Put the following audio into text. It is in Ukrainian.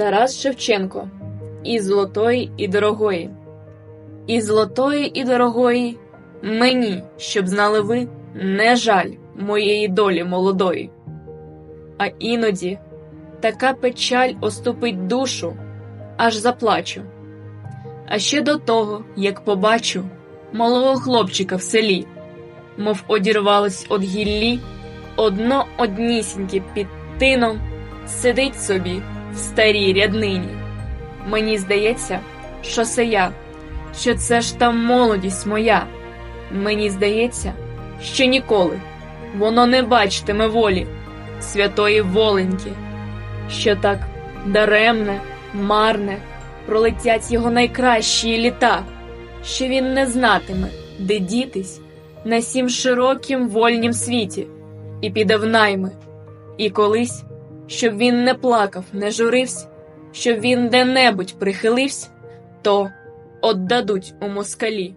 Тарас Шевченко і золотої, і дорогої. І золотої, і дорогої мені, щоб знали ви, не жаль моєї долі молодої. А іноді така печаль оступить душу, аж заплачу. А ще до того, як побачу малого хлопчика в селі, мов одірвалось од гіллі, одно однісіньке під тином сидить собі в старій ряднині. Мені здається, що це я, що це ж та молодість моя. Мені здається, що ніколи воно не бачитиме волі святої воленьки, що так даремне, марне пролетять його найкращі літа, що він не знатиме, де дітись на сім широкім вольнім світі, і піде в найми, і колись, щоб він не плакав, не журився, щоб він де-небудь прихилився, то отдадуть у москалі.